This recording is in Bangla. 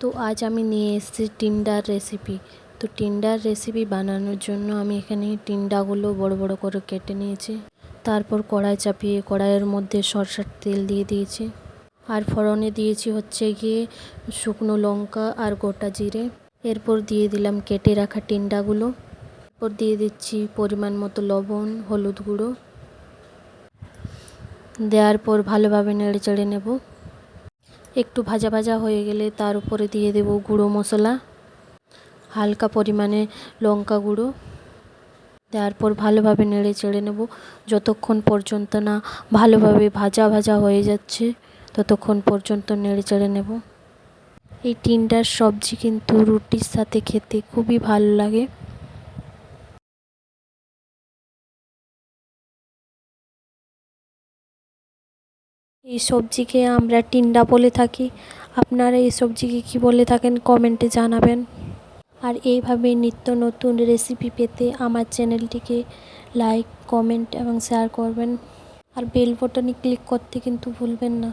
তো আজ আমি নিয়ে এসেছি টিন্ডার রেসিপি তো টিন্ডার রেসিপি বানানোর জন্য আমি এখানে টিন্ডাগুলো বড় বড় করে কেটে নিয়েছি। তারপর কড়াই চাপিয়ে কড়াইয়ের মধ্যে সরষের তেল দিয়ে দিয়েছি। আর ফোড়নে দিয়েছি হচ্ছে গিয়ে শুকনো লঙ্কা আর গোটা জিরে। এরপর দিয়ে দিলাম কেটে রাখা টিন্ডাগুলো। এরপর দিয়ে দিচ্ছি পরিমাণ মতো লবণ, হলুদ গুঁড়ো। দেওয়ার পর ভালোভাবে নেড়ে চেড়ে নেব। একটু ভাজা ভাজা হয়ে গেলে তার উপরে দিয়ে দেব গুঁড়ো মশলা, হালকা পরিমাণে লঙ্কা গুঁড়ো। দেওয়ার পর ভালোভাবে নেড়ে চেড়ে নেব। যতক্ষণ পর্যন্ত না ভালোভাবে ভাজা ভাজা হয়ে যাচ্ছে, ততক্ষণ পর্যন্ত নেড়ে চেড়ে নেব। এই টিন্ডার সবজি কিন্তু রুটির সাথে খেতে খুবই ভালো লাগে। এই সবজিকে আমরা টিন্ডা বলে থাকি। আপনারা এই সবজিকে কি বলে থাকেন কমেন্টে জানাবেন। আর এইভাবে নিত্য নতুন রেসিপি পেতে আমার চ্যানেলটিকে লাইক কমেন্ট এবং শেয়ার করবেন। আর বেল বটনে ক্লিক করতে কিন্তু ভুলবেন না।